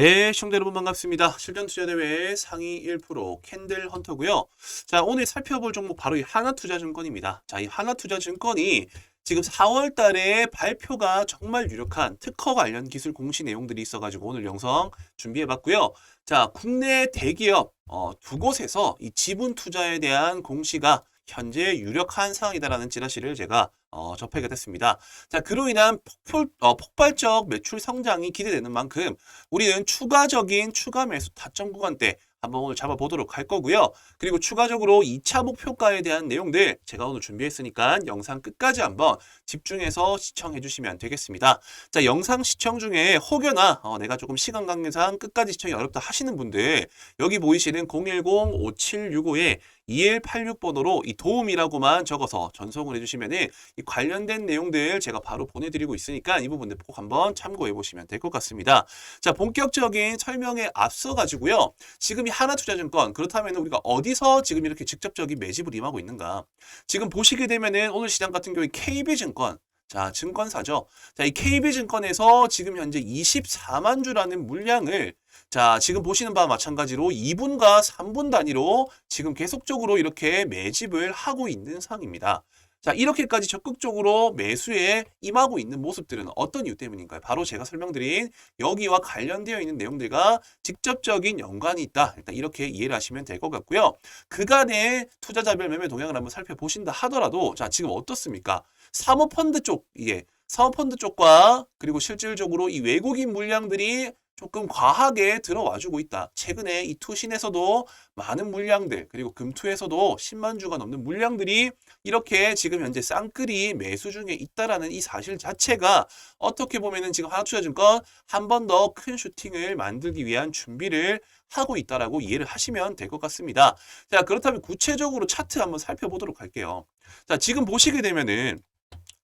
네, 시청자 여러분 반갑습니다. 실전 투자 대회 상위 1% 캔들 헌터고요. 자, 오늘 살펴볼 종목 바로 이 하나투자증권입니다. 자, 이 하나투자증권이 지금 4월 달에 발표가 정말 유력한 특허 관련 기술 공시 내용들이 있어가지고 오늘 영상 준비해봤고요. 자, 국내 대기업 어, 두 곳에서 이 지분 투자에 대한 공시가 현재 유력한 상황이다라는 찌라시를 제가 어, 접하게 됐습니다. 자, 그로 인한 폭풀, 어, 폭발적 매출 성장이 기대되는 만큼 우리는 추가적인 추가 매수 타점 구간대 한번 오늘 잡아보도록 할 거고요. 그리고 추가적으로 2차 목표가에 대한 내용들 제가 오늘 준비했으니까 영상 끝까지 한번 집중해서 시청해 주시면 되겠습니다. 자, 영상 시청 중에 혹여나 어, 내가 조금 시간 관계상 끝까지 시청이 어렵다 하시는 분들 여기 보이시는 010-5765에 2186번호로 이 도움이라고만 적어서 전송을 해주시면은 이 관련된 내용들 제가 바로 보내드리고 있으니까 이 부분들 꼭 한번 참고해 보시면 될 것 같습니다. 자, 본격적인 설명에 앞서 가지고요. 지금 이 하나투자증권 그렇다면 우리가 어디서 지금 이렇게 직접적인 매집을 임하고 있는가? 지금 보시게 되면은 오늘 시장 같은 경우에 KB증권 자, 증권사죠. 자, 이 KB증권에서 지금 현재 24만 주라는 물량을 자, 지금 보시는 바와 마찬가지로 2분과 3분 단위로 지금 계속적으로 이렇게 매집을 하고 있는 상황입니다. 자, 이렇게까지 적극적으로 매수에 임하고 있는 모습들은 어떤 이유 때문인가요? 바로 제가 설명드린 여기와 관련되어 있는 내용들과 직접적인 연관이 있다. 일단 이렇게 이해를 하시면 될 것 같고요. 그간의 투자자별 매매 동향을 한번 살펴보신다 하더라도 자, 지금 어떻습니까? 사모펀드 쪽, 예. 사모펀드 쪽과 그리고 실질적으로 이 외국인 물량들이 조금 과하게 들어와주고 있다. 최근에 이 투신에서도 많은 물량들 그리고 금투에서도 10만 주가 넘는 물량들이 이렇게 지금 현재 쌍끌이 매수 중에 있다라는 이 사실 자체가 어떻게 보면은 지금 하나투자증권 한 번 더 큰 슈팅을 만들기 위한 준비를 하고 있다라고 이해를 하시면 될 것 같습니다. 자 그렇다면 구체적으로 차트 한번 살펴보도록 할게요. 자 지금 보시게 되면은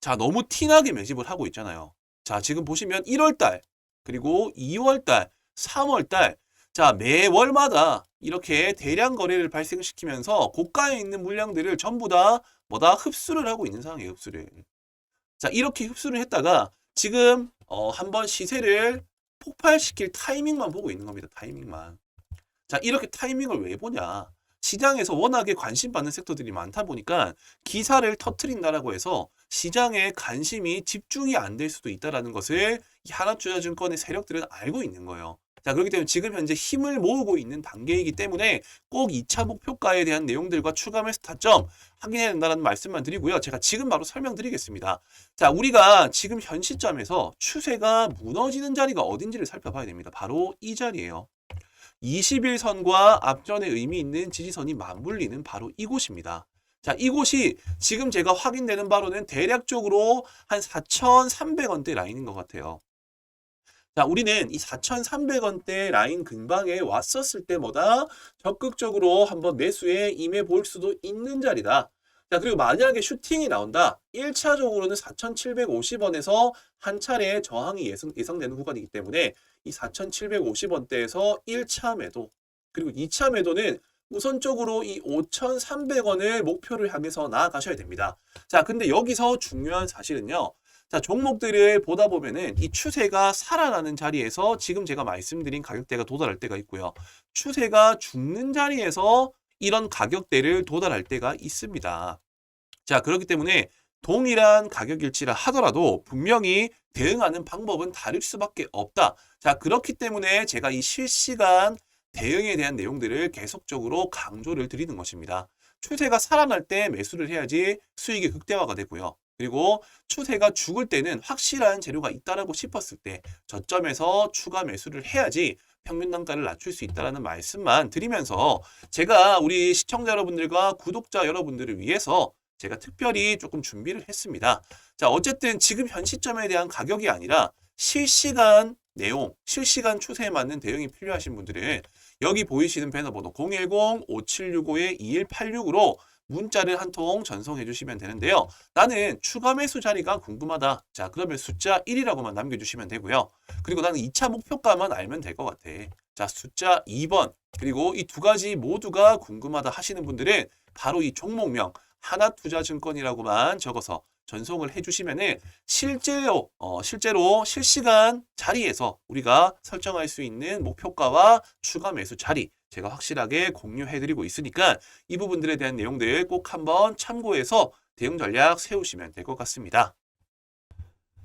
자 너무 티나게 매집을 하고 있잖아요. 자 지금 보시면 1월달 그리고 2월달, 3월달, 자, 매월마다 이렇게 대량 거래를 발생시키면서 고가에 있는 물량들을 전부 다 뭐다 흡수를 하고 있는 상황이에요, 흡수를. 자, 이렇게 흡수를 했다가 지금 어, 한번 시세를 폭발시킬 타이밍만 보고 있는 겁니다, 타이밍만. 자, 이렇게 타이밍을 왜 보냐? 시장에서 워낙에 관심 받는 섹터들이 많다 보니까 기사를 터트린다라고 해서 시장에 관심이 집중이 안 될 수도 있다라는 것을 이 하나투자증권의 세력들은 알고 있는 거예요. 자, 그렇기 때문에 지금 현재 힘을 모으고 있는 단계이기 때문에 꼭 2차 목표가에 대한 내용들과 추가 매수 타점 확인해야 된다는 말씀만 드리고요. 제가 지금 바로 설명드리겠습니다. 자, 우리가 지금 현 시점에서 추세가 무너지는 자리가 어딘지를 살펴봐야 됩니다. 바로 이 자리예요. 21선과 앞전에 의미 있는 지지선이 맞물리는 바로 이곳입니다. 자, 이곳이 지금 제가 확인되는 바로는 대략적으로 한 4,300원대 라인인 것 같아요. 자, 우리는 이 4,300원대 라인 근방에 왔었을 때마다 적극적으로 한번 매수에 임해 볼 수도 있는 자리다. 자, 그리고 만약에 슈팅이 나온다. 1차적으로는 4,750원에서 한 차례 저항이 예상, 예상되는 구간이기 때문에 이 4,750원대에서 1차 매도 그리고 2차 매도는 우선적으로 이 5,300원을 목표를 향해서 나아가셔야 됩니다. 자, 근데 여기서 중요한 사실은요. 자, 종목들을 보다 보면은 이 추세가 살아나는 자리에서 지금 제가 말씀드린 가격대가 도달할 때가 있고요. 추세가 죽는 자리에서 이런 가격대를 도달할 때가 있습니다. 자, 그렇기 때문에 동일한 가격일치라 하더라도 분명히 대응하는 방법은 다를 수밖에 없다. 자, 그렇기 때문에 제가 이 실시간 대응에 대한 내용들을 계속적으로 강조를 드리는 것입니다. 추세가 살아날 때 매수를 해야지 수익이 극대화가 되고요. 그리고 추세가 죽을 때는 확실한 재료가 있다라고 싶었을 때 저점에서 추가 매수를 해야지 평균 단가를 낮출 수 있다라는 말씀만 드리면서 제가 우리 시청자 여러분들과 구독자 여러분들을 위해서 제가 특별히 조금 준비를 했습니다. 자, 어쨌든 지금 현 시점에 대한 가격이 아니라 실시간 내용, 실시간 추세에 맞는 대응이 필요하신 분들은 여기 보이시는 배너번호 010-5765-2186으로 문자를 한 통 전송해 주시면 되는데요. 나는 추가 매수 자리가 궁금하다. 자, 그러면 숫자 1이라고만 남겨주시면 되고요. 그리고 나는 2차 목표가만 알면 될 것 같아. 자, 숫자 2번. 그리고 이 두 가지 모두가 궁금하다 하시는 분들은 바로 이 종목명 하나투자증권이라고만 적어서 전송을 해주시면은 실제로 어, 실제로 실시간 자리에서 우리가 설정할 수 있는 목표가와 추가 매수 자리 제가 확실하게 공유해드리고 있으니까 이 부분들에 대한 내용들 꼭 한번 참고해서 대응 전략 세우시면 될 것 같습니다.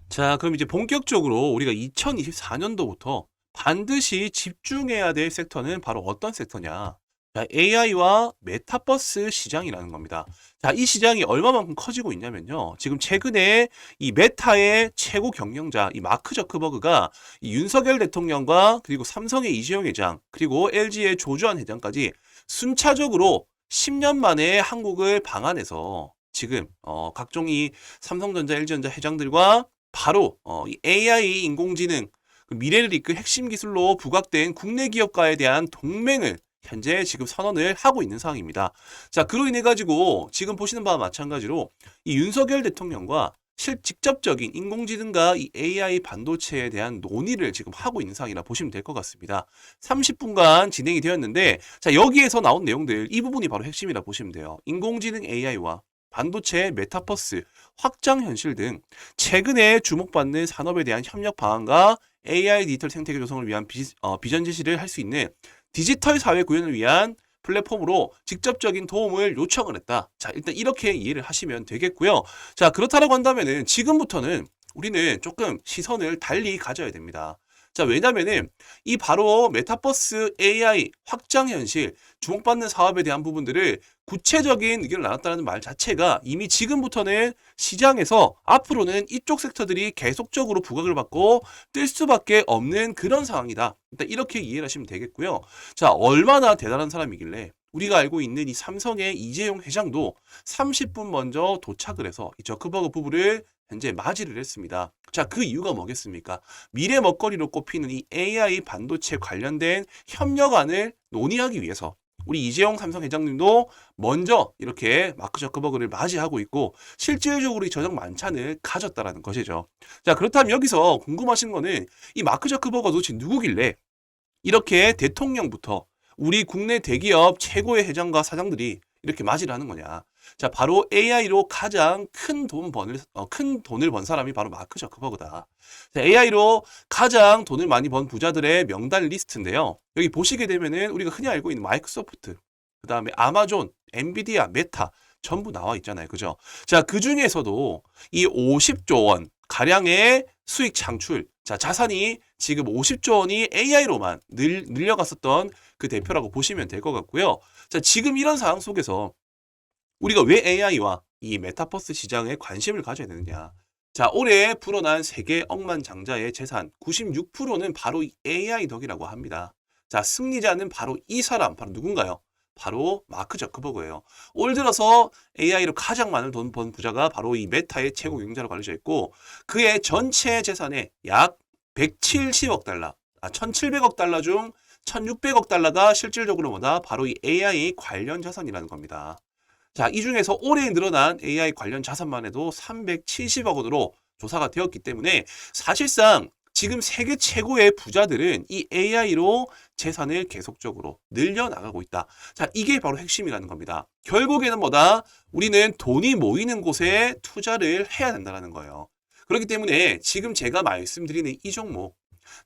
자, 그럼 이제 본격적으로 우리가 2024년도부터 반드시 집중해야 될 섹터는 바로 어떤 섹터냐? 자, AI와 메타버스 시장이라는 겁니다. 자, 이 시장이 얼마만큼 커지고 있냐면요. 지금 최근에 이 메타의 최고 경영자, 이 마크 저크버그가 이 윤석열 대통령과 그리고 삼성의 이재용 회장, 그리고 LG의 조주환 회장까지 순차적으로 10년 만에 한국을 방한해서 지금 어, 각종 이 삼성전자, LG전자 회장들과 바로 어, 이 AI 인공지능 그 미래를 이끌 핵심 기술로 부각된 국내 기업과에 대한 동맹을 현재 지금 선언을 하고 있는 상황입니다. 자, 그로 인해 가지고 지금 보시는 바와 마찬가지로 이 윤석열 대통령과 실 직접적인 인공지능과 이 AI 반도체에 대한 논의를 지금 하고 있는 상황이라 보시면 될 것 같습니다. 30분간 진행이 되었는데 자, 여기에서 나온 내용들 이 부분이 바로 핵심이라 보시면 돼요. 인공지능 AI와 반도체, 메타버스, 확장 현실 등 최근에 주목받는 산업에 대한 협력 방안과 AI 디지털 생태계 조성을 위한 비, 어, 비전 제시를 할 수 있는 디지털 사회 구현을 위한 플랫폼으로 직접적인 도움을 요청을 했다. 자, 일단 이렇게 이해를 하시면 되겠고요. 자, 그렇다라고 한다면은 지금부터는 우리는 조금 시선을 달리 가져야 됩니다. 자, 왜냐면은 이 바로 메타버스 AI 확장 현실 주목받는 사업에 대한 부분들을 구체적인 의견을 나눴다는 말 자체가 이미 지금부터는 시장에서 앞으로는 이쪽 섹터들이 계속적으로 부각을 받고 뜰 수밖에 없는 그런 상황이다. 일단 이렇게 이해를 하시면 되겠고요. 자, 얼마나 대단한 사람이길래 우리가 알고 있는 이 삼성의 이재용 회장도 30분 먼저 도착을 해서 이 저크버그 부부를 현재 맞이를 했습니다. 자, 그 이유가 뭐겠습니까? 미래 먹거리로 꼽히는 이 AI 반도체 관련된 협력안을 논의하기 위해서 우리 이재용 삼성 회장님도 먼저 이렇게 마크 저크버그를 맞이하고 있고 실질적으로 이 저녁 만찬을 가졌다라는 것이죠. 자, 그렇다면 여기서 궁금하신 거는 이 마크 저크버거 도대체 누구길래 이렇게 대통령부터 우리 국내 대기업 최고의 회장과 사장들이 이렇게 맞이를 하는 거냐. 자, 바로 AI로 가장 큰 돈 번을, 어, 큰 돈을 번 사람이 바로 마크 저크버그다. 자, AI로 가장 돈을 많이 번 부자들의 명단 리스트인데요. 여기 보시게 되면은 우리가 흔히 알고 있는 마이크로소프트, 그 다음에 아마존, 엔비디아, 메타, 전부 나와 있잖아요. 그죠? 자, 그 중에서도 이 50조 원 가량의 수익 창출, 자, 자산이 지금 50조 원이 AI로만 늘, 늘려갔었던 그 대표라고 보시면 될 것 같고요. 자, 지금 이런 상황 속에서 우리가 왜 AI와 이 메타버스 시장에 관심을 가져야 되느냐. 자, 올해 불어난 세계 억만장자의 재산 96%는 바로 이 AI 덕이라고 합니다. 자, 승리자는 바로 이 사람, 바로 누군가요? 바로 마크 저크버그예요. 올 들어서 AI로 가장 많은 돈 번 부자가 바로 이 메타의 최고 경영자로 알려져 있고 그의 전체 재산의 약 170억 달러, 아 1,700억 달러 중 1,600억 달러가 실질적으로 뭐다? 바로 이 AI 관련 자산이라는 겁니다. 자, 이 중에서 올해 늘어난 AI 관련 자산만 해도 370억 원으로 조사가 되었기 때문에 사실상 지금 세계 최고의 부자들은 이 AI로 재산을 계속적으로 늘려나가고 있다. 자, 이게 바로 핵심이라는 겁니다. 결국에는 뭐다? 우리는 돈이 모이는 곳에 투자를 해야 된다는 거예요. 그렇기 때문에 지금 제가 말씀드리는 이 종목,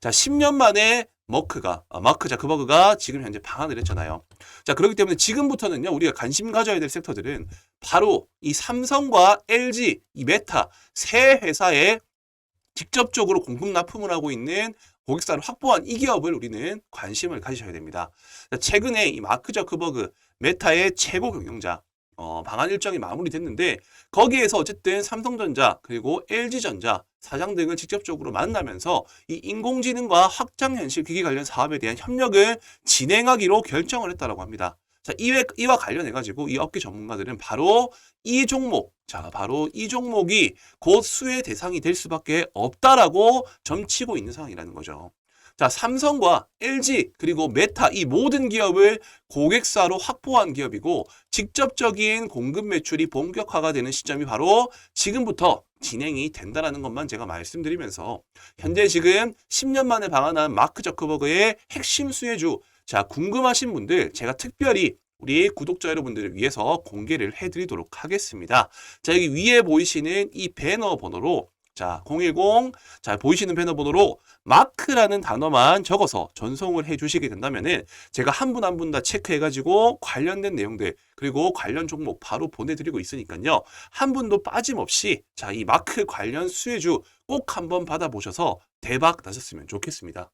자, 10년 만에 머크가, 아, 마크 자크버그가 지금 현재 방한을 했잖아요. 자, 그렇기 때문에 지금부터는요, 우리가 관심 가져야 될 섹터들은 바로 이 삼성과 LG, 이 메타 세 회사에 직접적으로 공급 납품을 하고 있는 고객사를 확보한 이 기업을 우리는 관심을 가지셔야 됩니다. 자, 최근에 이 마크 저크버그 메타의 최고 경영자 어, 방한 일정이 마무리됐는데 거기에서 어쨌든 삼성전자 그리고 LG전자 사장 등을 직접적으로 만나면서 이 인공지능과 확장현실 기기 관련 사업에 대한 협력을 진행하기로 결정을 했다고 합니다. 자, 이와, 이와 관련해 가지고 이 업계 전문가들은 바로 이 종목, 자, 바로 이 종목이 곧 수혜 대상이 될 수밖에 없다라고 점치고 있는 상황이라는 거죠. 자, 삼성과 LG 그리고 메타 이 모든 기업을 고객사로 확보한 기업이고 직접적인 공급 매출이 본격화가 되는 시점이 바로 지금부터 진행이 된다라는 것만 제가 말씀드리면서 현재 지금 10년 만에 방한한 마크 저크버그의 핵심 수혜주 자, 궁금하신 분들 제가 특별히 우리 구독자 여러분들을 위해서 공개를 해드리도록 하겠습니다. 자, 여기 위에 보이시는 이 배너 번호로 자, 010, 자, 보이시는 배너 번호로 마크라는 단어만 적어서 전송을 해 주시게 된다면은 제가 한 분 한 분 다 체크해 가지고 관련된 내용들, 그리고 관련 종목 바로 보내 드리고 있으니까요. 한 분도 빠짐없이 자, 이 마크 관련 수혜주 꼭 한번 받아 보셔서 대박 나셨으면 좋겠습니다.